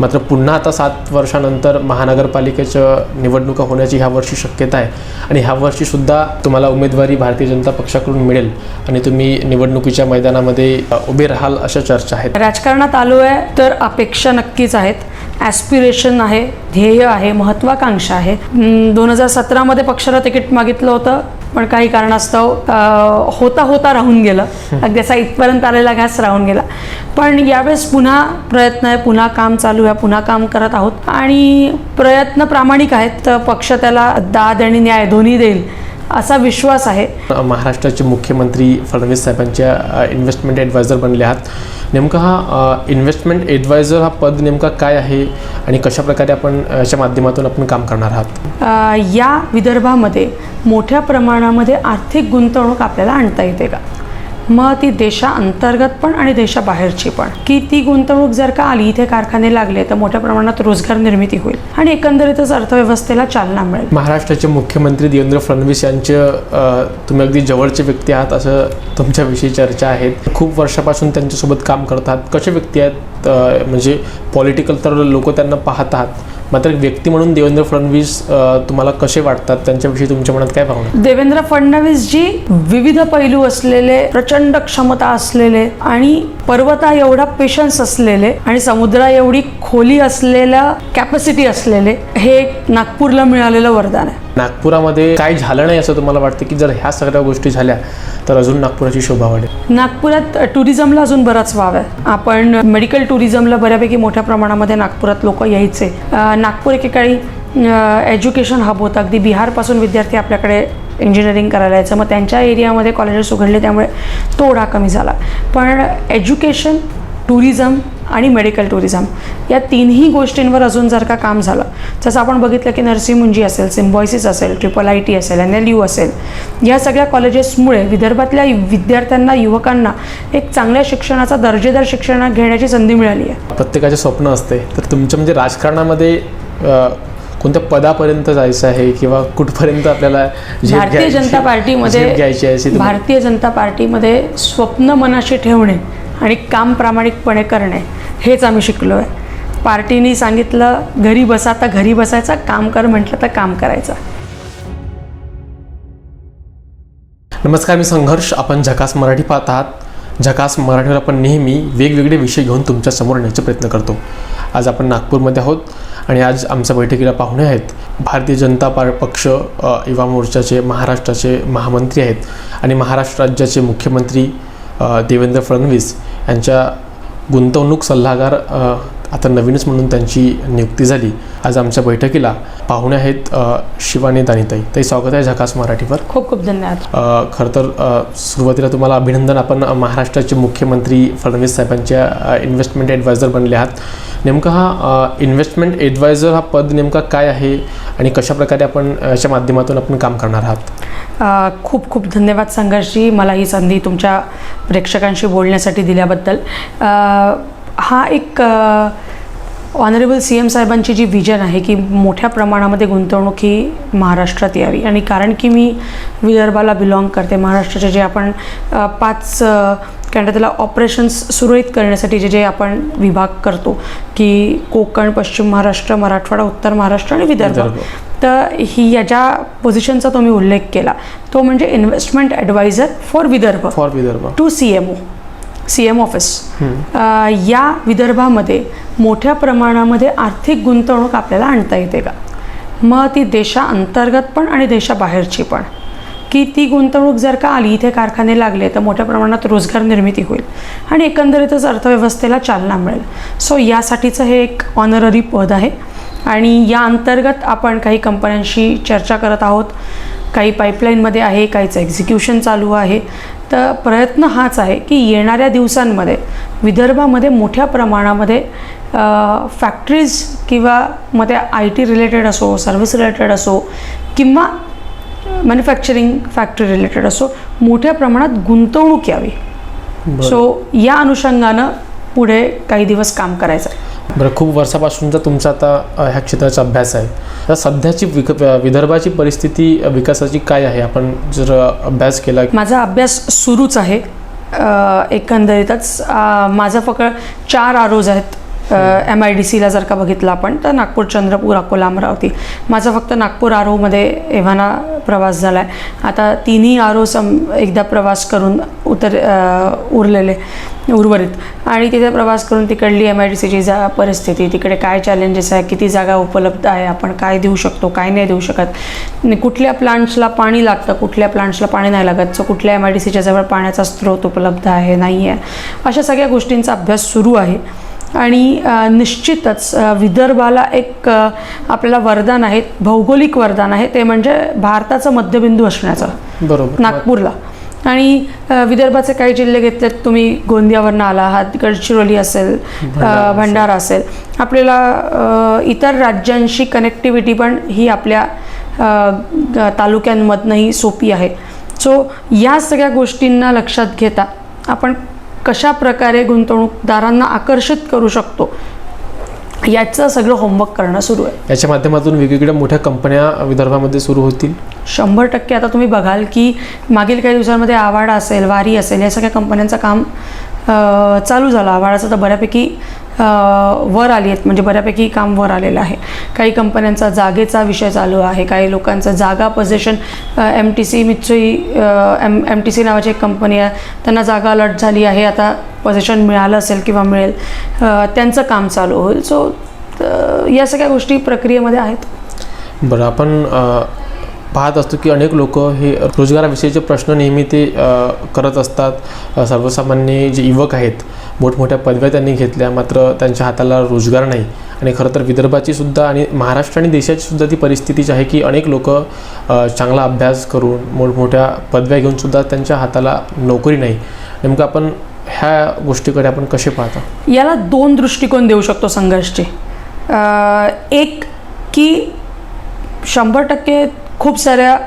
मात्र पुन्हा आता सात वर्षानंतर महानगरपालिकेच्या निवडणुका होण्याची ह्या वर्षी शक्यता आहे. आणि ह्या वर्षीसुद्धा तुम्हाला उमेदवारी भारतीय जनता पक्षाकडून मिळेल आणि तुम्ही निवडणुकीच्या मैदानामध्ये उभे राहाल अशा चर्चा आहेत. राजकारणात आलो आहे तर अपेक्षा नक्कीच आहेत. ॲस्पिरेशन आहे ध्येय आहे महत्त्वाकांक्षा आहे. दोन हजार सतरामध्ये पक्षाला तिकीट मागितलं होतं. पण काही कारणास्तव होता होता राहून गेलं. अगदी असा इथपर्यंत आलेला घास राहून गेला. पण यावेळेस पुन्हा प्रयत्न आहे पुन्हा काम चालू आहे पुन्हा काम करत आहोत. आणि प्रयत्न प्रामाणिक आहेत तर पक्ष त्याला दाद आणि न्याय दोन्ही देईल असा विश्वास आहे. महाराष्ट्राचे मुख्यमंत्री फडणवीस साहेबांच्या इन्व्हेस्टमेंट ॲडवायझर बनले आहात. नेमका हा इन्व्हेस्टमेंट ॲडवायझर हा पद नेमका काय आहे आणि कशा प्रकारे आपण याच्या माध्यमातून आपण काम करणार आहात? या विदर्भामध्ये मोठ्या प्रमाणामध्ये आर्थिक गुंतवणूक आपल्याला आणता येते का? मग ती देशाअंतर्गत पण आणि देशाबाहेरची पण. की ती गुंतवणूक जर का आली इथे कारखाने लागले तर मोठ्या प्रमाणात रोजगार निर्मिती होईल. आणि एकंदरीतच अर्थव्यवस्थेला चालना मिळेल. महाराष्ट्राचे मुख्यमंत्री देवेंद्र फडणवीस यांचे तुम्ही अगदी जवळचे व्यक्ती आहात असं तुमच्याविषयी चर्चा आहेत खूप वर्षापासून त्यांच्यासोबत काम करतात. कसे व्यक्ती आहेत म्हणजे पॉलिटिकल तर लोक त्यांना पाहतात मात्र एक व्यक्ती म्हणून देवेंद्र फडणवीस तुम्हाला कसे वाटतात? त्यांच्याविषयी तुमच्या मनात काय भावना? देवेंद्र फडणवीस जी विविध पैलू असलेले प्रचंड क्षमता असलेले आणि पर्वता एवढा पेशन्स असलेले आणि समुद्रा एवढी खोली असलेल्या कॅपॅसिटी असलेले हे एक नागपूरला मिळालेलं वरदान आहे. नागपुरामध्ये काय झालं नाही असं तुम्हाला वाटतं की जर ह्या सगळ्या गोष्टी झाल्या तर अजून नागपुराची शोभा वाढेल? नागपुरात टुरिझमला अजून बराच वाव आहे. आपण मेडिकल टुरिझमला बऱ्यापैकी मोठ्या प्रमाणामध्ये नागपुरात लोक यायचे. नागपूर एकेकाळी एज्युकेशन हब होतं. अगदी बिहारपासून विद्यार्थी आपल्याकडे इंजिनिअरिंग करायला यायचं. मग त्यांच्या एरियामध्ये कॉलेजेस उघडले त्यामुळे तो ओढा कमी झाला. पण एज्युकेशन टुरिझम आणि मेडिकल टुरिझम या तिन्ही गोष्टींवर अजून जर का काम झालं जसं आपण बघितलं की नर्सिंग मुंजी असेल सिम्बॉयसिस असेल ट्रिपल आय टी असेल एन एल यू असेल या सगळ्या कॉलेजेसमुळे विदर्भातल्या विद्यार्थ्यांना युवकांना एक चांगल्या शिक्षणाचा दर्जेदार शिक्षण घेण्याची संधी मिळाली आहे. प्रत्येकाचे स्वप्न असते. तर तुमच्या म्हणजे राजकारणामध्ये कोणत्या पदापर्यंत जायचं आहे किंवा कुठपर्यंत आपल्याला भारतीय जनता पार्टीमध्ये घ्यायची आहे भारतीय जनता पार्टीमध्ये स्वप्न मनाशी ठेवणे आणि काम प्रामाणिकपणे करणे हेच आम्ही शिकलो आहे पार्टीनी सांगितलं घरी बसा तर घरी बसायचं काम कर म्हटलं तर काम करायचं. नमस्कार मी संघर्ष. आपण झकास मराठी पाहत आहात झकास मराठीवर आपण नेहमी वेगवेगळे विषय घेऊन तुमच्यासमोर येण्याचा प्रयत्न करतो. आज आपण नागपूरमध्ये आहोत आणि आज आमच्या बैठकीला पाहुणे आहेत. भारतीय जनता पार पक्ष युवा मोर्चाचे महाराष्ट्राचे महामंत्री आहेत. आणि महाराष्ट्र राज्याचे मुख्यमंत्री देवेंद्र फडणवीस यांच्या गुंतवणूक सल्लागार आता नवीनच म्हणून त्यांची नियुक्ती झाली. आज आमच्या बैठकीला पाहुणे आहेत शिवानी दानिताई. ताई स्वागत आहे झकास मराठीवर. खूप खूप धन्यवाद. खरं तर सुरुवातीला तुम्हाला अभिनंदन. आपण महाराष्ट्राचे मुख्यमंत्री फडणवीस साहेबांच्या इन्व्हेस्टमेंट ॲडवायझर बनले आहात. नेमका हा इन्व्हेस्टमेंट ॲडवायझर हा पद नेमका काय आहे आणि कशा प्रकारे आपण याच्या माध्यमातून आपण काम करणार आहात? खूप खूप धन्यवाद संघर्षजी मला ही संधी तुमच्या प्रेक्षकांशी बोलण्यासाठी दिल्याबद्दल. हा एक ऑनरेबल सी एम साहेबांची जी विजन आहे की मोठ्या प्रमाणामध्ये गुंतवणूक ही महाराष्ट्रात यावी. आणि कारण की मी विदर्भाला बिलॉंग करते. महाराष्ट्राचे जे आपण पाच काय म्हणतात त्याला ऑपरेशन्स सुरळीत करण्यासाठी जे जे आपण विभाग करतो की कोकण पश्चिम महाराष्ट्र मराठवाडा उत्तर महाराष्ट्र आणि विदर्भ. विदर्भ. तर ही या ज्या पोझिशनचा तुम्ही उल्लेख केला. तो म्हणजे investment adviser for Vidarbha. For Vidarbha. To C M O C M office या विदर्भामध्ये मोठ्या प्रमाणामध्ये आर्थिक गुंतवणूक आपल्याला आणता येते का? मग ती देशाअंतर्गत पण आणि देशाबाहेरची पण. की ती गुंतवणूक जर का आली इथे कारखाने लागले तर मोठ्या प्रमाणात रोजगार निर्मिती होईल आणि एकंदरीतच अर्थव्यवस्थेला चालना मिळेल. सो यासाठीचं हे एक ऑनररी पद आहे. आणि या अंतर्गत आपण काही कंपन्यांशी चर्चा करत आहोत. काही पाईपलाईनमध्ये आहे काहीचं एक्झिक्युशन चालू आहे. तर प्रयत्न हाच आहे की येणाऱ्या दिवसांमध्ये विदर्भामध्ये मोठ्या प्रमाणामध्ये फॅक्टरीज किंवा मग त्या आय टी रिलेटेड असो सर्व्हिस रिलेटेड असो किंवा मॅन्युफॅक्चरिंग फॅक्टरी रिलेटेड असो मोठ्या प्रमाणात गुंतवणूक यावी. सो या अनुषंगानं पुढे काही दिवस काम करायचं आहे बरं खूप वर्षापासूनचा तुमचा आता ह्या क्षेत्राचा अभ्यास आहे आता सध्याची विक विदर्भाची परिस्थिती विकासाची काय आहे? आपण जर अभ्यास केला माझा अभ्यास सुरूच आहे एकंदरीतच. माझा माझं फक्त चार आरोज आहेत एम आय डी सीला जर का बघितलं आपण तर नागपूर चंद्रपूर अकोला अमरावती. माझा फक्त नागपूर आरोमध्ये एव्हाना प्रवास झाला आहे आता तिन्ही आरो सम एकदा प्रवास करून उतर उरलेले. उर्वरित. आणि तिथे प्रवास करून तिकडली एम आय डी सीची जा परिस्थिती तिकडे काय चॅलेंजेस आहे किती जागा उपलब्ध आहे आपण काय देऊ शकतो काय नाही देऊ शकत. कुठल्या प्लांट्सला पाणी लागतं कुठल्या प्लांट्सला पाणी नाही लागत सो कुठल्या एम आय डी सीच्या जवळ पाण्याचा स्रोत उपलब्ध आहे नाही आहे अशा सगळ्या गोष्टींचा अभ्यास सुरू आहे. आणि निश्चितच विदर्भाला एक आपल्याला वरदान आहे भौगोलिक वरदान आहे ते म्हणजे भारताचं मध्यबिंदू असण्याचं. बरोबर. नागपूरला. आणि विदर्भाचे काही जिल्हे घेतलेत तुम्ही गोंदियावरनं आला आहात गडचिरोली असेल भंडारा असेल. आपल्याला इतर राज्यांशी कनेक्टिव्हिटी पण ही आपल्या तालुक्यांमधनंही सोपी आहे. सो या सगळ्या गोष्टींना लक्षात घेता आपण कशा प्रकारे गुंतवणूकदारांना आकर्षित करू शकतो? याचं सगळं होमवर्क करणं सुरू आहे. याच्या माध्यमातून वेगवेगळ्या मोठ्या कंपन्या विदर्भामध्ये सुरू होतील? शंभर टक्के. आता तुम्ही बघाल की मागील काही दिवसांमध्ये आवाडा असेल वारी असेल या सगळ्या कंपन्यांचं काम चालू झाला. आभाळाचं तर बऱ्यापैकी वर आली आहेत. म्हणजे बऱ्यापैकी काम वर आलेलं आहे. काही कंपन्यांचा जागेचा विषय चालू आहे. काही लोकांचं जागा position M T C Mitsui M M T C नावाची एक कंपनी आहे. त्यांना जागा अलर्ट झाली आहे. आता पोझिशन मिळालं असेल किंवा मिळेल त्यांचं काम चालू होईल. सो या सगळ्या गोष्टी प्रक्रियेमध्ये आहेत. बरं आपण पाहत असतो की अनेक लोक हे रोजगाराविषयीचे प्रश्न नेहमी ते करत असतात. सर्वसामान्य जे युवक आहेत मोठमोठ्या पदव्या त्यांनी घेतल्या मात्र त्यांच्या हाताला रोजगार नाही. आणि खरं तर विदर्भाची सुद्धा आणि महाराष्ट्र आणि देशाची सुद्धा ती परिस्थिती जी आहे की अनेक लोक चांगला अभ्यास करून मोठमोठ्या पदव्या घेऊन सुद्धा त्यांच्या हाताला नोकरी नाही. नेमकं आपण ह्या गोष्टीकडे आपण कसे पाहता? याला दोन दृष्टिकोन देऊ शकतो संघर्षचे. एक की शंभर टक्के खूप साऱ्या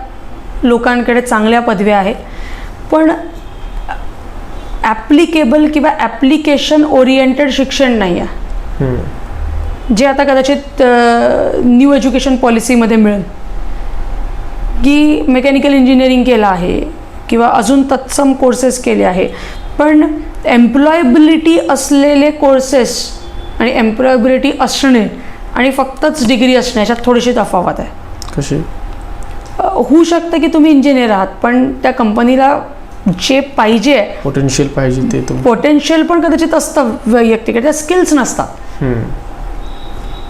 लोकांकडे चांगल्या पदव्या आहेत. पण ॲप्लिकेबल किंवा ॲप्लिकेशन ओरिएंटेड शिक्षण नाही आहे. जे आता कदाचित न्यू एज्युकेशन पॉलिसीमध्ये मिळेल. की मेकॅनिकल इंजिनिअरिंग केलं आहे किंवा अजून तत्सम कोर्सेस केले आहे. पण एम्प्लॉयबिलिटी असलेले कोर्सेस आणि एम्प्लॉयबिलिटी असणे आणि फक्तच डिग्री असणे याच्यात थोडीशी तफावत आहे. अ, होऊ शकतं की तुम्ही इंजिनियर आहात पण त्या कंपनीला जे पाहिजे पोटेन्शियल पाहिजे ते पोटेन्शियल पण कदाचित असतं वैयक्तिक त्या स्किल्स नसतात.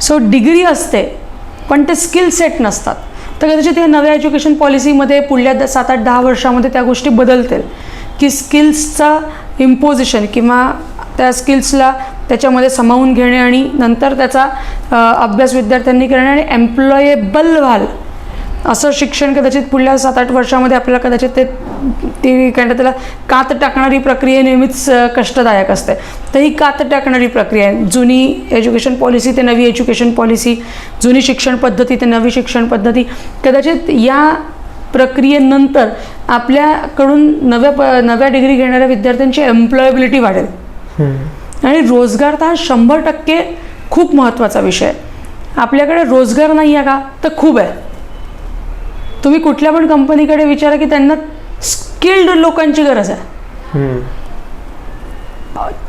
सो डिग्री असते पण ते स्किल सेट नसतात. तर कदाचित या नव्या एज्युकेशन पॉलिसीमध्ये पुढल्या सात आठ दहा वर्षामध्ये त्या गोष्टी बदलतील. की स्किल्सचा इम्पोजिशन किंवा त्या स्किल्सला त्याच्यामध्ये सामावून घेणे आणि नंतर त्याचा अभ्यास विद्यार्थ्यांनी करणे आणि एम्प्लॉयेबल व्हाल. असं शिक्षण कदाचित पुढल्या सात आठ वर्षामध्ये आपल्याला कदाचित ते ती काय म्हणतात त्याला कात टाकणारी प्रक्रिया नेहमीच कष्टदायक असते. तर ही कात टाकणारी प्रक्रिया आहे. जुनी एज्युकेशन पॉलिसी ते नवी एज्युकेशन पॉलिसी जुनी शिक्षण पद्धती ते नवी शिक्षण पद्धती. कदाचित या प्रक्रियेनंतर आपल्याकडून नव्या प नव्या डिग्री घेणाऱ्या विद्यार्थ्यांची एम्प्लॉयबिलिटी वाढेल. आणि रोजगार तर हा शंभर टक्के खूप महत्त्वाचा विषय आहे. आपल्याकडे रोजगार नाही आहे का? तर खूप आहे. तुम्ही कुठल्या पण कंपनीकडे विचारा की त्यांना स्किल्ड लोकांची गरज आहे.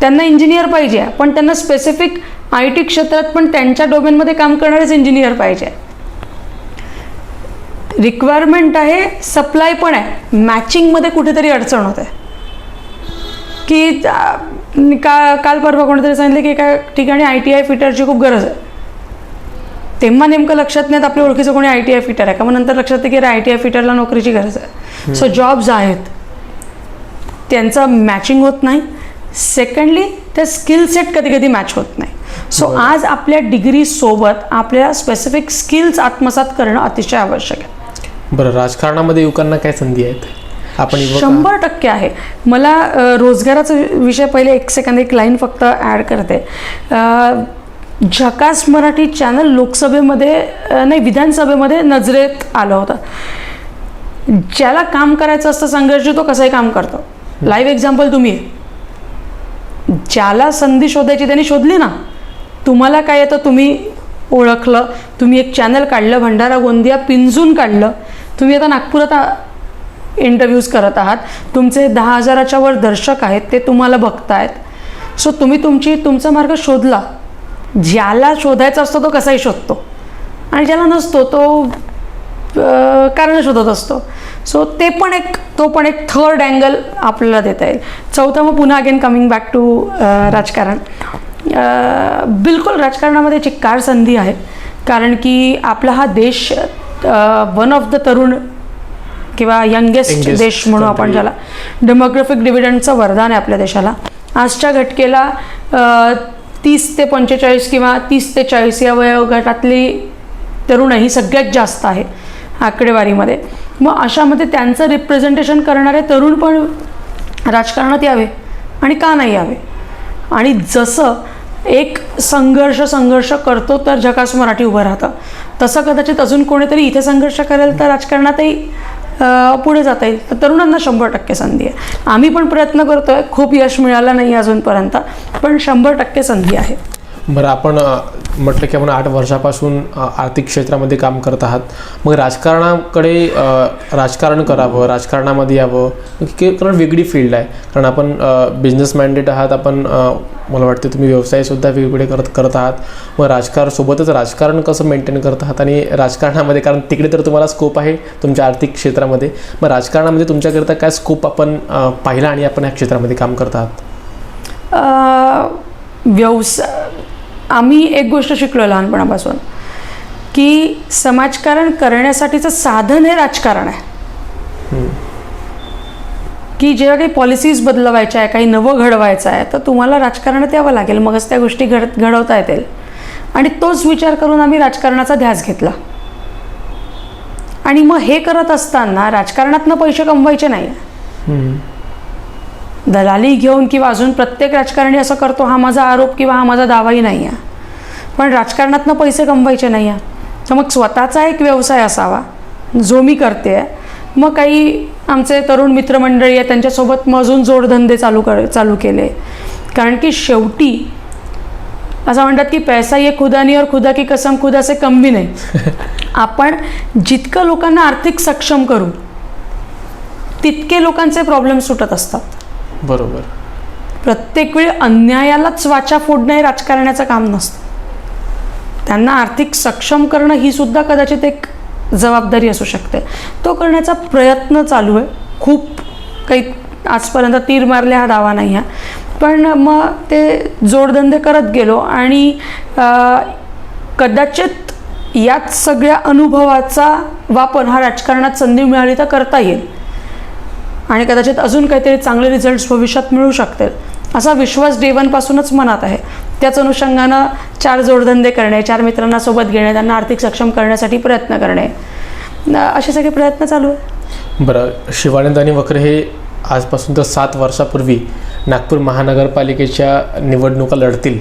त्यांना इंजिनियर पाहिजे पण त्यांना स्पेसिफिक आय टी क्षेत्रात पण त्यांच्या डोमेनमध्ये काम करणारेच इंजिनियर पाहिजे. रिक्वायरमेंट आहे सप्लाय पण आहे. मॅचिंगमध्ये कुठेतरी अडचण होते. की का काल परवा कोणीतरी सांगितलं की एका ठिकाणी आय टी आय फिटरची खूप गरज आहे. तेव्हा नेमकं लक्षात नाही आपल्या ओळखीचं कोणी आय टी आय फिटर आहे का? मग नंतर लक्षात येते की आय टी आय फिटरला नोकरीची गरज आहे. सो जॉब्स आहेत. त्यांचं मॅचिंग होत नाही. सेकंडली त्या स्किल सेट कधी कधी मॅच होत नाही. सो आज आपल्या डिग्रीसोबत आपल्याला स्पेसिफिक स्किल्स आत्मसात करणं अतिशय आवश्यक आहे. बरं राजकारणामध्ये युवकांना काय संधी आहेत? आपण. शंभर टक्के आहे. मला रोजगाराचा विषय पहिले एक सेकंद एक लाईन फक्त ॲड करते. झकास मराठी चॅनल लोकसभेमध्ये नाही विधानसभेमध्ये नजरेत आलं होतं. ज्याला काम करायचं असतं संघर्ष तो कसंही काम करतो. लाईव्ह एक्झाम्पल तुम्ही. आहे. ज्याला संधी शोधायची त्यांनी शोधली ना तुम्हाला काय येतं? तुम्ही ओळखलं तुम्ही एक चॅनल काढलं भंडारा गोंदिया पिंजून काढलं तुम्ही आता नागपुरात इंटरव्ह्यूज करत आहात. तुमचे दहा हजाराच्या वर दर्शक आहेत ते तुम्हाला बघतायत. सो तुम्ही तुमची तुमचा मार्ग शोधला. ज्याला शोधायचा असतो तो कसाही शोधतो. आणि ज्याला नसतो तो कारण शोधत असतो. सो ते पण एक तो पण एक थर्ड अँगल आपल्याला देता येईल. चौथं मग पुन्हा अगेन कमिंग बॅक टू राजकारण. बिलकुल राजकारणामध्ये चिक्कार संधी आहे. कारण की आपला हा देश वन ऑफ द तरुण किंवा यंगेस्ट देश म्हणू आपण. ज्याला. डेमोग्राफिक डिव्हिडंडचं वरदान आहे आपल्या देशाला. आजच्या घटकेला तीस ते पंचेचाळीस किंवा तीस ते चाळीस या वयोगटातली तरुण ही सगळ्यात जास्त आहे आकडेवारीमध्ये. मग अशामध्ये त्यांचं रिप्रेझेंटेशन करणारे तरुण पण राजकारणात यावे आणि का नाही यावे? आणि जसं एक संघर्ष संघर्ष करतो तर जगास मराठी उभं राहतं. तसं कदाचित अजून कोणीतरी इथे संघर्ष करेल तर राजकारणातही पुढे जाता येईल. तर तरुणांना शंभर टक्के संधी आहे. आम्ही पण प्रयत्न करतोय. खूप यश मिळालं नाही अजूनपर्यंत पण शंभर टक्के संधी आहे. बरं आपण म्हटलं की आपण आठ वर्षापासून आर्थिक क्षेत्रामध्ये काम करत आहात. मग राजकारणाकडे राजकारण करावं राजकारणामध्ये यावं की कारण वेगळी फील्ड आहे. कारण आपण बिझनेस मॅन्डेट आहात आपण मला वाटतं तुम्ही व्यवसायसुद्धा वेगवेगळे करत करत आहात. मग राजकारण सोबतच राजकारण कसं मेंटेन करत आहात आणि राजकारणामध्ये कारण तिकडे तर तुम्हाला स्कोप आहे तुमच्या आर्थिक क्षेत्रामध्ये. मग राजकारणामध्ये तुमच्याकरिता काय स्कोप आपण पाहिला आणि आपण या क्षेत्रामध्ये काम करत आहात? व्यवसाय आम्ही एक गोष्ट शिकलो लहानपणापासून की समाजकारण करण्यासाठीचं साधन हे राजकारण आहे. की जेव्हा काही पॉलिसीज बदलवायच्या आहे काही नवं घडवायचं आहे तर तुम्हाला राजकारणात यावं लागेल मगच त्या गोष्टी घड घडवता येतील. आणि तोच विचार करून आम्ही राजकारणाचा ध्यास घेतला. आणि मग हे करत असताना राजकारणातनं पैसे कमवायचे नाही. दलाली घेऊन किंवा अजून प्रत्येक राजकारणी असं करतो हा माझा आरोप किंवा हा माझा दावाही नाही आहे पण राजकारणातनं पैसे कमवायचे नाही आहे तर मग स्वतःचा एक व्यवसाय असावा. जो मी करते आहे मग काही आमचे तरुण मित्रमंडळी आहे त्यांच्यासोबत मग अजून जोडधंदे चालू कर चालू केले. कारण की शेवटी असं म्हणतात की पैसा ये खुदा नहीं और खुदा की कसम खुदा से कम भी नाही. आपण जितकं लोकांना आर्थिक सक्षम करू तितके लोकांचे प्रॉब्लेम सुटत असतात. बरोबर. प्रत्येक वेळी अन्यायालाच वाचा फोडणं हे राजकारण्याचं काम नसतं. त्यांना आर्थिक सक्षम करणं ही सुद्धा कदाचित एक जबाबदारी असू शकते. तो करण्याचा प्रयत्न चालू आहे. खूप काही आजपर्यंत तीर मारले हा दावा नाही आहे पण मग ते जोडधंदे करत गेलो आणि कदाचित याच सगळ्या अनुभवाचा वापर हा राजकारणात संधी मिळाली तर करता येईल. आणि कदाचित अजून काहीतरी चांगले रिझल्ट्स भविष्यात मिळू शकतील. असा विश्वास डे वनपासूनच मनात आहे. त्याच अनुषंगानं चार जोडधंदे करणे चार मित्रांना सोबत घेणे त्यांना आर्थिक सक्षम करण्यासाठी प्रयत्न करणे. असे सगळे प्रयत्न चालू आहे बरं शिवानंद आणि वक्र हे आजपासून तर सात वर्षापूर्वी नागपूर महानगरपालिकेच्या निवडणुका लढतील.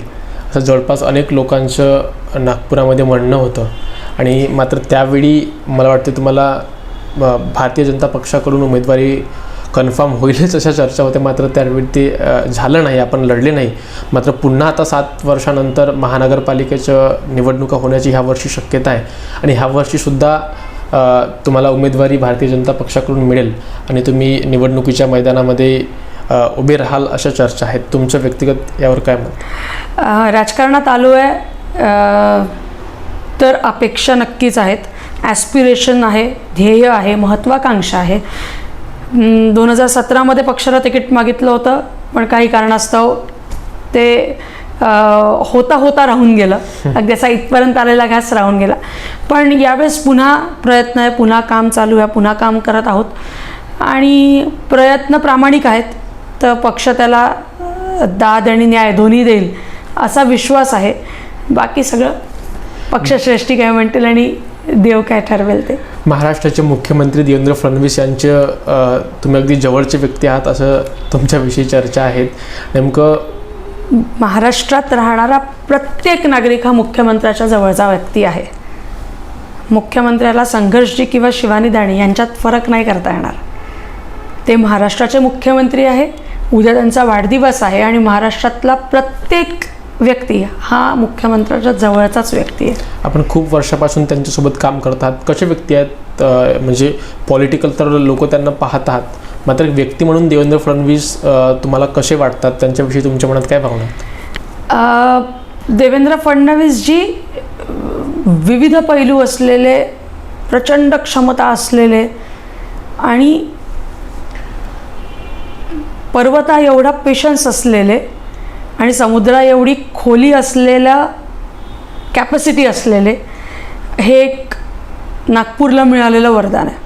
असं जवळपास अनेक लोकांचं नागपुरामध्ये म्हणणं होतं. आणि मात्र त्यावेळी मला वाटते तुम्हाला भारतीय जनता पक्षाकडून उमेदवारी कन्फर्म होईलच अशा चर्चा होत्या मात्र त्यावेळी ते झालं नाही आपण लढले नाही. मात्र पुन्हा आता सात वर्षानंतर महानगरपालिकेचं निवडणुका होण्याची ह्या वर्षी शक्यता आहे. आणि ह्या वर्षीसुद्धा तुम्हाला उमेदवारी भारतीय जनता पक्षाकडून मिळेल. आणि तुम्ही निवडणुकीच्या मैदानामध्ये उभे राहाल अशा चर्चा आहेत. तुमचं व्यक्तिगत यावर काय मत? राजकारणात आलो आहे. तर अपेक्षा नक्कीच आहेत. ॲस्पिरेशन आहे ध्येय आहे महत्त्वाकांक्षा आहे. दोन हजार सतरामध्ये पक्षाला तिकीट मागितलं होतं पण काही कारणास्तव ते होता होता राहून गेलं. अगदी असा इथपर्यंत आलेला घास राहून गेला. पण यावेळेस पुन्हा प्रयत्न आहे पुन्हा काम चालू आहे पुन्हा काम करत आहोत. आणि प्रयत्न प्रामाणिक आहेत तर पक्ष त्याला दाद आणि न्याय दोन्ही देईल असा विश्वास आहे. बाकी सगळं पक्षश्रेष्ठी काय म्हणतील आणि देव काय ठरवेल ते? महाराष्ट्राचे मुख्यमंत्री देवेंद्र फडणवीस यांचं तुम्ही अगदी जवळचे व्यक्ती आहात असं तुमच्याविषयी चर्चा आहेत. नेमकं महाराष्ट्रात राहणारा प्रत्येक नागरिक हा मुख्यमंत्र्याच्या जवळचा व्यक्ती आहे. मुख्यमंत्र्याला संघर्षजी किंवा शिवानी दाणी यांच्यात फरक नाही करता येणार. ते महाराष्ट्राचे मुख्यमंत्री आहे उद्या त्यांचा वाढदिवस आहे आणि महाराष्ट्रातला प्रत्येक व्यक्ती हा मुख्यमंत्र्याच्या जवळचाच व्यक्ती आहे. आपण खूप वर्षापासून त्यांच्यासोबत काम करतात कसे व्यक्ती आहेत? म्हणजे पॉलिटिकल तर लोक त्यांना पाहत आहात. मात्र व्यक्ती म्हणून देवेंद्र फडणवीस तुम्हाला कसे वाटतात? त्यांच्याविषयी तुमच्या मनात काय भावना देवेंद्र फडणवीस जी विविध पैलू असलेले प्रचंड क्षमता असलेले आणि पर्वता एवढा पेशन्स असलेले आणि समुद्रा एवढी खोली असलेल्या कॅपॅसिटी असलेले हे एक नागपूरला मिळालेलं वरदान आहे.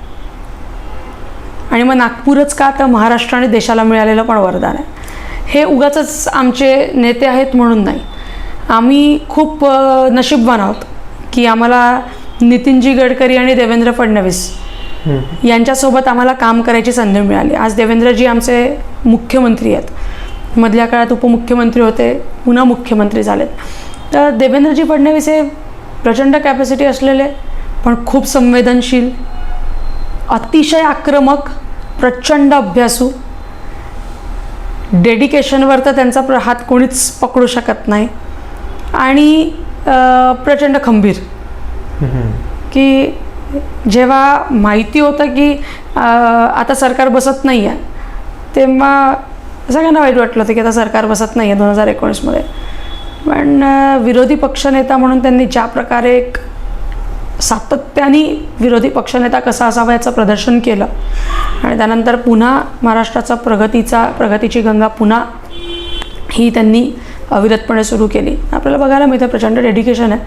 आणि मग नागपूरच का तर महाराष्ट्र आणि देशाला मिळालेलं पण वरदान आहे. हे उगाच आमचे नेते आहेत म्हणून नाही. आम्ही खूप नशीबवान आहोत की आम्हाला नितीनजी गडकरी आणि देवेंद्र फडणवीस यांच्यासोबत आम्हाला काम करायची संधी मिळाली. आज देवेंद्रजी आमचे मुख्यमंत्री आहेत. मधल्या काळात उपमुख्यमंत्री होते पुन्हा मुख्यमंत्री झालेत. तर देवेंद्रजी फडणवीस हे प्रचंड कॅपॅसिटी असलेले पण खूप संवेदनशील अतिशय आक्रमक प्रचंड अभ्यासू. डेडिकेशनवर तर त्यांचा प्र हात कोणीच पकडू शकत नाही. आणि प्रचंड खंबीर. की जेव्हा माहिती होतं की आता सरकार बसत नाही आहे तेव्हा सगळ्यांना वाईट वाटलं होतं की आता सरकार बसत नाही आहे दोन हजार एकोणीसमध्ये. पण विरोधी पक्षनेता म्हणून त्यांनी ज्या प्रकारे एक सातत्याने विरोधी पक्षनेता कसा असावा याचं प्रदर्शन केलं आणि त्यानंतर पुन्हा महाराष्ट्राचा प्रगतीचा प्रगतीची गंगा पुन्हा ही त्यांनी अविरतपणे सुरू केली. आपल्याला बघायला मिळतं प्रचंड डेडिकेशन आहे.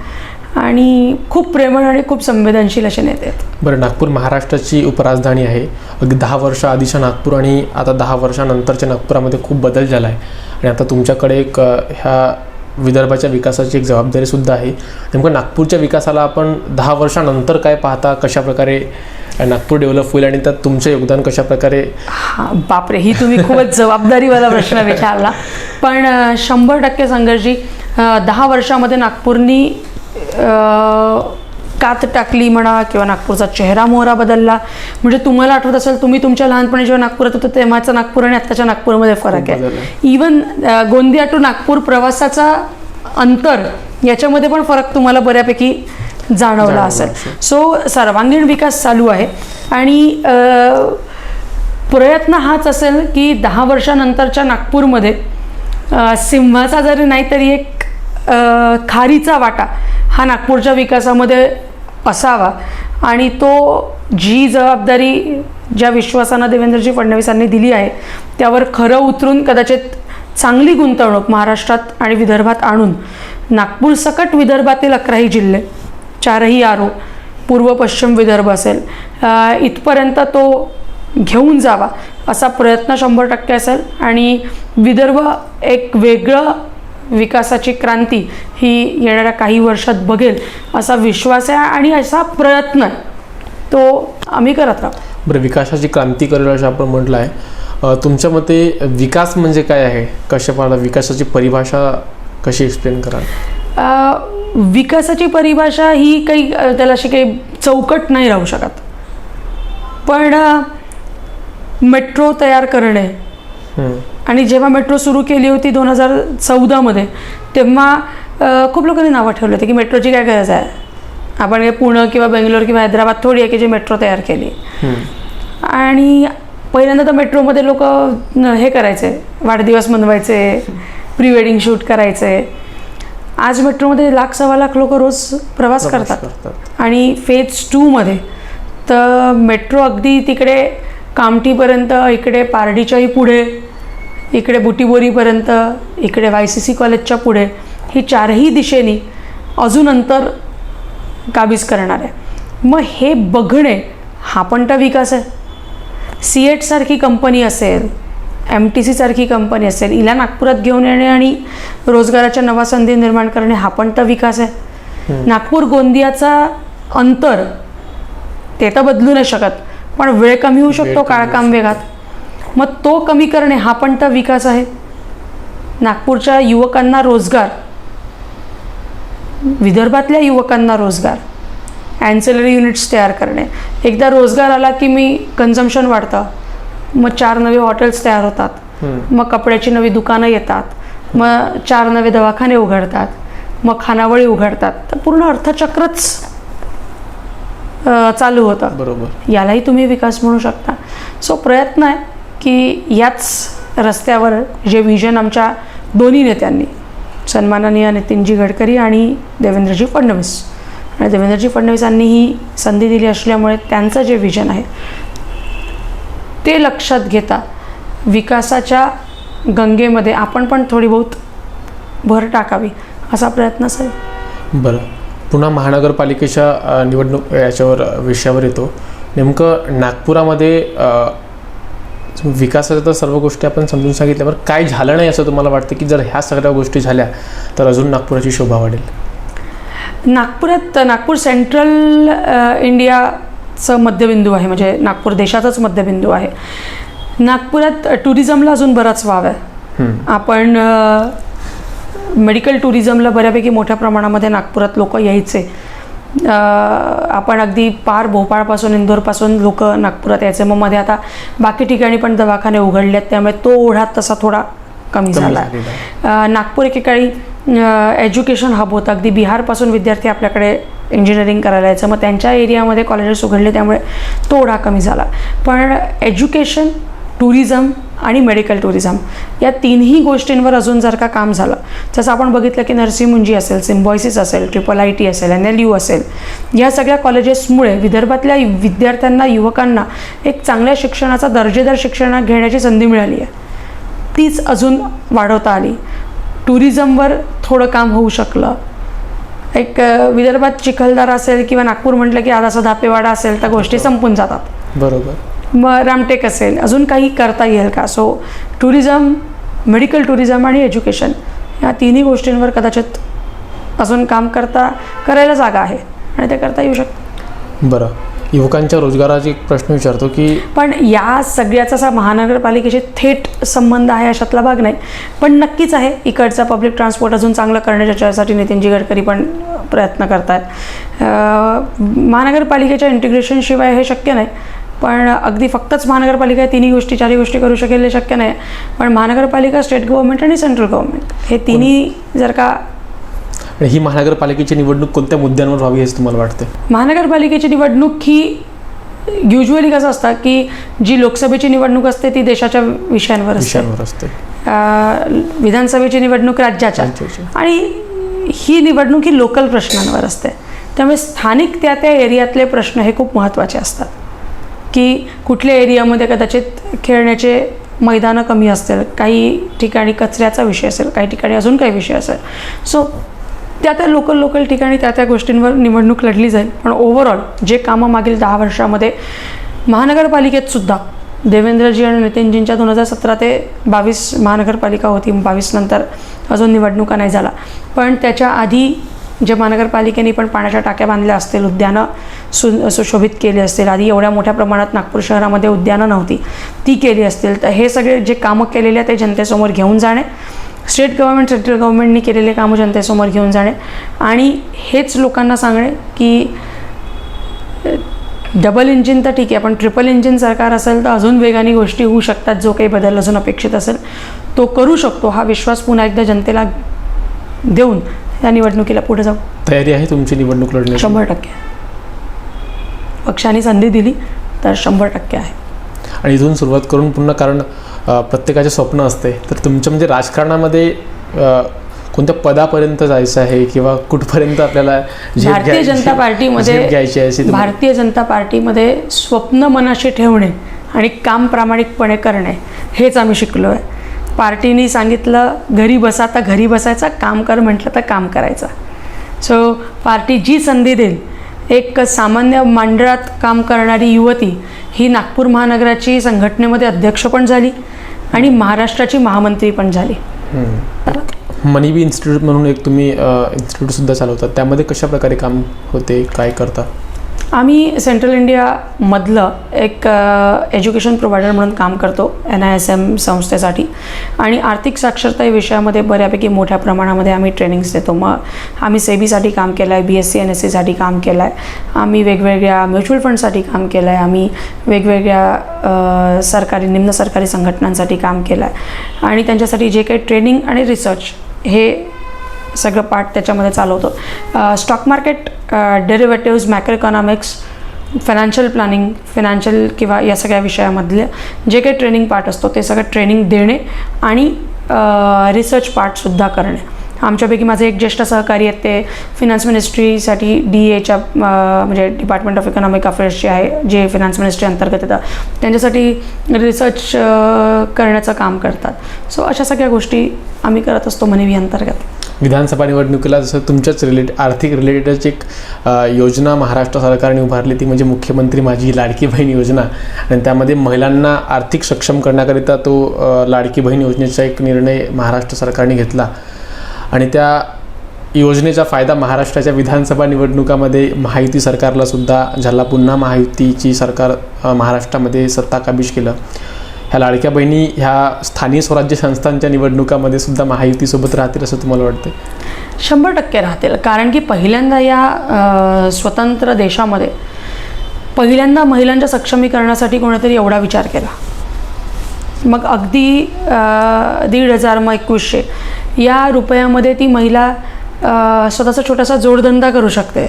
आणि खूप प्रेमळ आणि खूप संवेदनशील असे नेते आहेत. बरं नागपूर महाराष्ट्राची उपराजधानी आहे. अगदी दहा वर्ष आधीच्या नागपूर आणि आता दहा वर्षानंतरच्या नागपुरामध्ये खूप बदल झाला आहे. आणि आता तुमच्याकडे एक ह्या विदर्भाच्या विकासाची एक जबाबदारीसुद्धा आहे. नेमकं नागपूरच्या विकासाला आपण दहा वर्षानंतर काय पाहता? कशाप्रकारे नागपूर डेव्हलप होईल आणि त्यात तुमचं योगदान कशाप्रकारे? हा बापरे ही तुम्ही खूपच जबाबदारीवाला प्रश्न विचारला. पण शंभर टक्के संघर्षी दहा वर्षामध्ये नागपूरनी कात टाकली म्हणा किंवा नागपूरचा चेहरा मोहरा बदलला. म्हणजे तुम्हाला आठवत असेल तुम्ही तुमच्या लहानपणी जेव्हा नागपुरात होतं तेव्हाचा नागपूर आणि आत्ताच्या नागपूरमध्ये फरक आहे. इवन गोंदिया टू नागपूर प्रवासाचा अंतर याच्यामध्ये पण फरक तुम्हाला बऱ्यापैकी जाणवला असेल. सो सर्वांगीण विकास चालू आहे. आणि प्रयत्न हाच असेल की दहा वर्षानंतरच्या नागपूरमध्ये सिंहाचा जरी नाही तरी एक खारीचा वाटा. हा नागपूरच्या विकासामध्ये असावा. आणि तो जी जबाबदारी ज्या विश्वासानं देवेंद्रजी फडणवीसांनी दिली आहे त्यावर खरं उतरून कदाचित चांगली गुंतवणूक महाराष्ट्रात आणि विदर्भात आणून नागपूर सकट विदर्भातील अकराही जिल्हे चारही आरो पूर्व पश्चिम विदर्भ असेल इथपर्यंत तो घेऊन जावा असा प्रयत्न शंभर टक्के असेल. आणि विदर्भ एक वेगळं विकासाची क्रांती ही येणाऱ्या काही वर्षात बघेल असा विश्वास आहे आणि असा प्रयत्न आहे. तो आम्ही करत राहू. बरं विकासाची क्रांती करेल असं आपण म्हटलं आहे तुमच्या मते विकास म्हणजे काय आहे? कशा पाहता विकासाची परिभाषा कशी एक्सप्लेन कराल? विकासाची परिभाषा ही काही त्याला अशी काही चौकट नाही राहू शकत. पण मेट्रो तयार करणे. आणि जेव्हा मेट्रो सुरू केली होती दोन हजार चौदामध्ये तेव्हा खूप लोकांनी नावं ठेवलं होतं की मेट्रोची काय गरज आहे? आपण हे पुणे किंवा बेंगलोर किंवा हैदराबाद थोडी आहे की जी मेट्रो तयार केली. आणि पहिल्यांदा तर मेट्रोमध्ये लोक हे करायचे वाढदिवस मनवायचे प्री वेडिंग शूट करायचे. आज मेट्रोमध्ये लाख सव्वा लाख लोक रोज प्रवास करतात. करतात. आणि फेज टूमध्ये तर मेट्रो अगदी तिकडे कामठीपर्यंत इकडे पारडीच्याही पुढे इकडे बुटीबोरीपर्यंत इकडे वाय सी सी कॉलेजच्या पुढे ही चारही दिशेनी अजून अंतर काबीज करणार आहे. मग हे बघणे हा पण तर विकास आहे. सी एटसारखी कंपनी असेल एम टी सीसारखी कंपनी असेल हिला नागपुरात घेऊन येणे आणि रोजगाराच्या नवा संधी निर्माण करणे हा पण तर विकास आहे. नागपूर गोंदियाचा अंतर ते तर बदलू नाही शकत पण वेळ कमी होऊ शकतो कमी काळकाम वेगात. मग तो कमी करणे हा पण तर विकास आहे. नागपूरच्या युवकांना रोजगार. विदर्भातल्या युवकांना रोजगार. ॲन्सिलरी युनिट्स तयार करणे. एकदा रोजगार आला की मी कन्झम्शन वाढतं. मग चार नवे हॉटेल्स तयार होतात. मग कपड्याची नवी दुकानं येतात. मग चार नवे दवाखाने उघडतात. मग खानावळी उघडतात. तर पूर्ण अर्थचक्रच चालू होतं. बरोबर. यालाही तुम्ही विकास म्हणू शकता. सो प्रयत्न आहे. की याच रस्त्यावर जे व्हिजन आमच्या दोन्ही नेत्यांनी सन्माननीय नितीनजी गडकरी आणि देवेंद्रजी फडणवीस. आणि देवेंद्रजी फडणवीसांनी ही संधी दिली असल्यामुळे त्यांचं जे व्हिजन आहे ते लक्षात घेता विकासाच्या गंगेमध्ये आपण पण थोडी बहुत भर टाकावी असा प्रयत्न असेल बरं. पुन्हा महानगरपालिकेच्या निवडणूक याच्यावर विषयावर येतो. नेमकं नागपुरामध्ये विकासाच्या तर सर्व गोष्टी आपण समजून सांगितल्या बरं काय झालं नाही असं तुम्हाला वाटतं की जर ह्या सगळ्या गोष्टी झाल्या तर अजून नागपुराची शोभा वाढेल? नागपुरात नागपूर सेंट्रल इंडियाचं मध्यबिंदू आहे म्हणजे नागपूर देशाचाच मध्यबिंदू आहे. नागपुरात टुरिझमला अजून बराच वाव आहे. आपण मेडिकल टुरिझमला बऱ्यापैकी मोठ्या प्रमाणामध्ये नागपुरात लोक यायचे. आपण अगदी पार भोपाळपासून इंदोरपासून लोक नागपुरात यायचे. मग मध्ये आता बाकी ठिकाणी पण दवाखाने उघडले आहेत त्यामुळे तो ओढा तसा थोडा कमी झाला. नागपूर एकेकाळी एज्युकेशन हब होतं. अगदी बिहारपासून विद्यार्थी आपल्याकडे इंजिनिअरिंग करायला यायचं. मग त्यांच्या एरियामध्ये कॉलेजेस उघडले त्यामुळे तो ओढा कमी झाला. पण एज्युकेशन टुरिझम आणि मेडिकल टुरिझम या तिन्ही गोष्टींवर अजून जर का काम झालं जसं आपण बघितलं की नरसिंहमुंजी असेल सिम्बॉयसिस असेल ट्रिपल आय टी असेल एन एल यू असेल या सगळ्या कॉलेजेसमुळे विदर्भातल्या विद्यार्थ्यांना युवकांना एक चांगल्या शिक्षणाचा दर्जेदार शिक्षण घेण्याची संधी मिळाली आहे. तीच अजून वाढवता आली. टुरिझमवर थोडं काम होऊ शकलं. एक विदर्भात चिखलदार असेल किंवा नागपूर म्हटलं की आज असं धापेवाडा असेल तर गोष्टी संपून जातात. बरोबर. मग रामटेक असेल. अजून काही करता येईल का? सो टुरिझम मेडिकल टुरिझम आणि एज्युकेशन या तिन्ही गोष्टींवर कदाचित अजून काम करता करायला जागा आहे आणि ते करता येऊ शकतं. बरं. युवकांच्या रोजगाराचे एक प्रश्न विचारतो की पण या सगळ्याचा असा महानगरपालिकेशी थेट संबंध आहे अशातला भाग नाही. पण नक्कीच आहे. इकडचा पब्लिक ट्रान्सपोर्ट अजून चांगलं करण्याच्या याच्यासाठी नितीनजी गडकरी पण प्रयत्न करत आहेत महानगरपालिकेच्या इंटिग्रेशनशिवाय हे शक्य नाही. पण अगदी फक्तच महानगरपालिका तिन्ही गोष्टी चारही गोष्टी करू शकेल हे शक्य नाही. पण महानगरपालिका स्टेट गव्हर्नमेंट आणि सेंट्रल गव्हर्नमेंट हे तिन्ही जर का ही महानगरपालिकेची निवडणूक कोणत्या मुद्द्यांवर व्हावी हेच तुम्हाला वाटते महानगरपालिकेची निवडणूक ही युजली कसं असतं की जी लोकसभेची निवडणूक असते ती देशाच्या विषयांवर असते. विषयांवर असते. अं, विधानसभेची निवडणूक राज्याच्या. राज्याची. आणि ही निवडणूक ही लोकल प्रश्नांवर असते. त्यामुळे स्थानिक त्या त्या एरियातले प्रश्न हे खूप महत्त्वाचे असतात. की कुठल्या एरियामध्ये कदाचित खेळण्याचे मैदानं कमी असतील काही ठिकाणी कचऱ्याचा विषय असेल काही ठिकाणी अजून काही विषय असेल. सो त्या त्या लोकल लोकल ठिकाणी त्या त्या गोष्टींवर निवडणूक लढली जाईल. पण ओव्हरऑल जे कामं मागील दहा वर्षामध्ये महानगरपालिकेत सुद्धा देवेंद्रजी आणि नितीनजींच्या दोन हजार सतरा ते बावीस महानगरपालिका होती बावीस नंतर अजून निवडणुका नाही झाला पण त्याच्या आधी जे महानगरपालिकेने पण पाण्याच्या टाक्या बांधल्या असतील उद्यानं सु सुशोभित केली असतील. आधी एवढ्या मोठ्या प्रमाणात नागपूर शहरामध्ये उद्यानं नव्हती. ती केली असतील. तर हे सगळे जे कामं केलेले आहे ते जनतेसमोर घेऊन जाणे. स्टेट गव्हर्नमेंट सेंट्रल गव्हर्मेंटनी केलेले कामं जनतेसमोर घेऊन जाणे. आणि हेच लोकांना सांगणे की डबल इंजिन तर ठीक आहे पण ट्रिपल इंजिन सरकार असेल तर अजून वेगाने गोष्टी होऊ शकतात जो काही बदल अजून अपेक्षित असेल तो करू शकतो. हा विश्वास पुन्हा एकदा जनतेला देऊन या निवडणुकीला पुढे जाऊ. तयारी आहे तुमची निवडणूक लढण्याची? शंभर टक्के. पक्षाने संधी दिली तर शंभर टक्के आहे. आणि इथून सुरुवात करून पुन्हा कारण प्रत्येकाचे स्वप्न असते. तर तुमच्या म्हणजे राजकारणामध्ये कोणत्या पदापर्यंत जायचं आहे किंवा कुठपर्यंत आपल्याला भारतीय जनता पार्टीमध्ये घ्यायची आहे भारतीय जनता पार्टीमध्ये स्वप्न मनाशी ठेवणे आणि काम प्रामाणिकपणे करणे हेच आम्ही शिकलो आहे पार्टीने सांगितलं घरी बसा तर घरी बसायचं काम कर म्हटलं तर काम करायचं. सो पार्टी जी संधी देईल एक सामान्य मांडळात काम करणारी युवती ही नागपूर महानगराची संघटनेमध्ये अध्यक्ष पण झाली आणि महाराष्ट्राची महामंत्री पण झाली. मनीबी इन्स्टिट्यूट म्हणून एक तुम्ही इन्स्टिट्यूटसुद्धा चालवता त्यामध्ये कशा प्रकारे काम होते काय करता? आम्ही सेंट्रल इंडियामधलं एक एज्युकेशन प्रोव्हायडर म्हणून काम करतो एन आय एस एम संस्थेसाठी. आणि आर्थिक साक्षरता या विषयामध्ये बऱ्यापैकी मोठ्या प्रमाणामध्ये आम्ही ट्रेनिंग्स देतो. मग आम्ही सेबीसाठी काम केलं आहे B S C N S सीसाठी काम केलं आहे आम्ही वेगवेगळ्या म्युच्युअल फंडसाठी काम केलं आहे आम्ही वेगवेगळ्या सरकारी निम्न सरकारी संघटनांसाठी काम केलं आहे आणि त्यांच्यासाठी जे काही ट्रेनिंग आणि रिसर्च हे सगळं पार्ट त्याच्यामध्ये चालवतो. Stock market derivatives macro economics financial planning financial किंवा या सगळ्या विषयामधले जे काही ट्रेनिंग पार्ट असतो ते सगळं ट्रेनिंग देणे आणि रिसर्च पार्टसुद्धा करणे. आमच्यापैकी माझे एक ज्येष्ठ सहकारी आहेत ते फिनान्स मिनिस्ट्रीसाठी डी एच्या म्हणजे डिपार्टमेंट ऑफ इकॉनॉमिक अफेअर्सचे आहे जे फिनान्स मिनिस्ट्री अंतर्गत येतात त्यांच्यासाठी रिसर्च करण्याचं काम करतात. सो अशा सगळ्या गोष्टी आम्ही करत असतो मनिवी अंतर्गत. विधानसभा निवडणुकीला जसं तुमच्याच रिलेट आर्थिक रिलेटेडच एक योजना महाराष्ट्र सरकारने उभारली ती म्हणजे मुख्यमंत्री माझी लाडकी बहीण योजना. आणि त्यामध्ये महिलांना आर्थिक सक्षम करण्याकरिता तो लाडकी बहीण योजनेचा एक निर्णय महाराष्ट्र सरकारने घेतला. आणि त्या योजनेचा फायदा महाराष्ट्राच्या विधानसभा निवडणुकामध्ये महायुती सरकारला सुद्धा झाला पुन्हा महायुतीची सरकार महाराष्ट्रामध्ये सत्ता काबीज केलं. ह्या लाडक्या बहिणी ह्या स्थानिक स्वराज्य संस्थांच्या निवडणुकामध्ये सुद्धा महायुतीसोबत राहतील असं तुम्हाला वाटतं शंभर टक्के राहतील. कारण की पहिल्यांदा या स्वतंत्र देशामध्ये पहिल्यांदा महिलांच्या सक्षमीकरणासाठी कोणीतरी एवढा विचार केला. मग अगदी दीड हजार मग एकवीसशे या रुपयामध्ये ती महिला स्वतःचा छोटासा जोडधंदा करू शकते.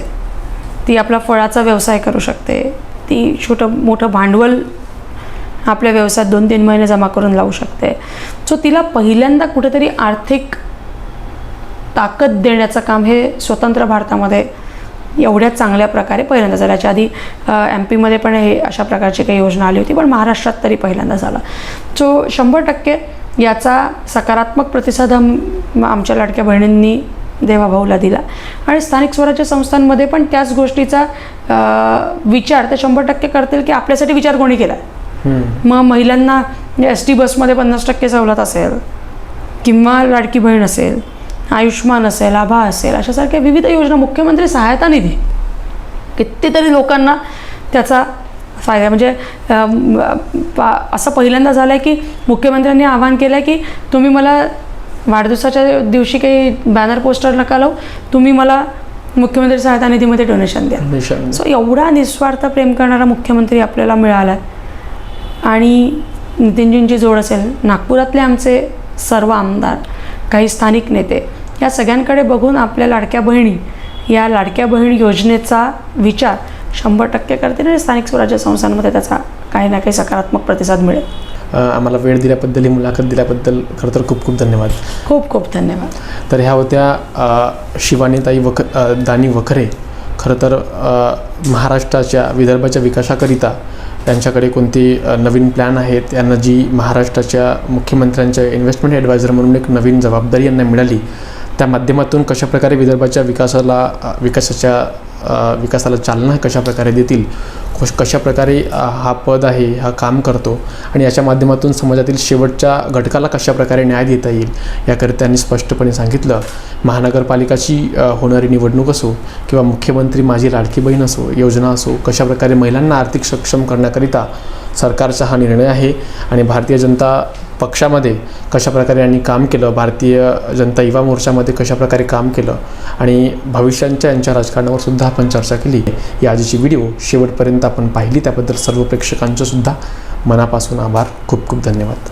ती आपला फळाचा व्यवसाय करू शकते. ती छोटं मोठं भांडवल आपल्या व्यवसायात दोन तीन महिने जमा करून लावू शकते. सो तिला पहिल्यांदा कुठेतरी आर्थिक ताकद देण्याचं काम हे स्वतंत्र भारतामध्ये एवढ्या चांगल्या प्रकारे पहिल्यांदा झालं. याच्या आधी एम पीमध्ये पण हे अशा प्रकारची काही योजना आली होती पण महाराष्ट्रात तरी पहिल्यांदा झाला. सो शंभर टक्के याचा सकारात्मक प्रतिसाद आम आमच्या लाडक्या बहिणींनी देवाभाऊला दिला. आणि स्थानिक स्वराज्य संस्थांमध्ये पण त्याच गोष्टीचा विचार ते शंभर टक्के करतील की आपल्यासाठी विचार कोणी केला मग महिलांना एस टी बसमध्ये पन्नास टक्के सवलत असेल किंवा लाडकी बहीण असेल आयुष्मान असेल आभा असेल अशासारख्या विविध योजना मुख्यमंत्री सहायता निधी. कितीतरी लोकांना त्याचा फायदा म्हणजे असं पहिल्यांदा झालं आहे की मुख्यमंत्र्यांनी आवाहन केलं आहे की तुम्ही मला वाढदिवसाच्या दिवशी काही बॅनर पोस्टर नका लावू तुम्ही मला मुख्यमंत्री सहायता निधीमध्ये डोनेशन द्या. सो एवढा निस्वार्थ प्रेम करणारा मुख्यमंत्री आपल्याला मिळाला आहे आणि नितीनजींची जोड असेल नागपुरातले आमचे सर्व आमदार काही स्थानिक नेते या सगळ्यांकडे बघून आपल्या लाडक्या बहिणी या लाडक्या बहीण योजनेचा विचार शंभर टक्के करतील आणि स्थानिक स्वराज्य संस्थांमध्ये त्याचा काही ना काही सकारात्मक प्रतिसाद मिळेल. आम्हाला वेळ दिल्याबद्दल ही मुलाखत दिल्याबद्दल खरं तर खूप खूप धन्यवाद. खूप खूप धन्यवाद. तर ह्या होत्या शिवानीताई वख दानी वखरे. खरं तर महाराष्ट्राच्या विदर्भाच्या विकासाकरिता त्यांच्याकडे कोणती नवीन प्लॅन आहेत? यांना जी महाराष्ट्राच्या मुख्यमंत्र्यांच्या इन्व्हेस्टमेंट ॲडवायझर म्हणून एक नवीन जबाबदारी यांना मिळाली. त्या माध्यमातून कशाप्रकारे विदर्भाच्या विकासाला विकासाच्या विकासाला चालना कशा प्रकारे देतील कश कशाप्रकारे हा पद आहे हा काम करतो आणि याच्या माध्यमातून समाजातील शेवटच्या घटकाला कशाप्रकारे न्याय देता येईल याकरिता त्यांनी स्पष्टपणे सांगितलं महानगरपालिकाची होणारी निवडणूक असो किंवा मुख्यमंत्री माझी लाडकी बहीण असो योजना असो कशाप्रकारे महिलांना आर्थिक सक्षम करण्याकरिता सरकारचा हा निर्णय आहे आणि भारतीय जनता पक्षामध्ये कशाप्रकारे यांनी काम केलं भारतीय जनता युवा मोर्चामध्ये कशाप्रकारे काम केलं आणि भविष्यांच्या यांच्या राजकारणावर सुद्धा आपण चर्चा केली. ही आजची व्हिडिओ शेवटपर्यंत आपण पाहिली त्याबद्दल सर्व प्रेक्षकांचं सुद्धा मनापासून आभार. खूप खूप धन्यवाद.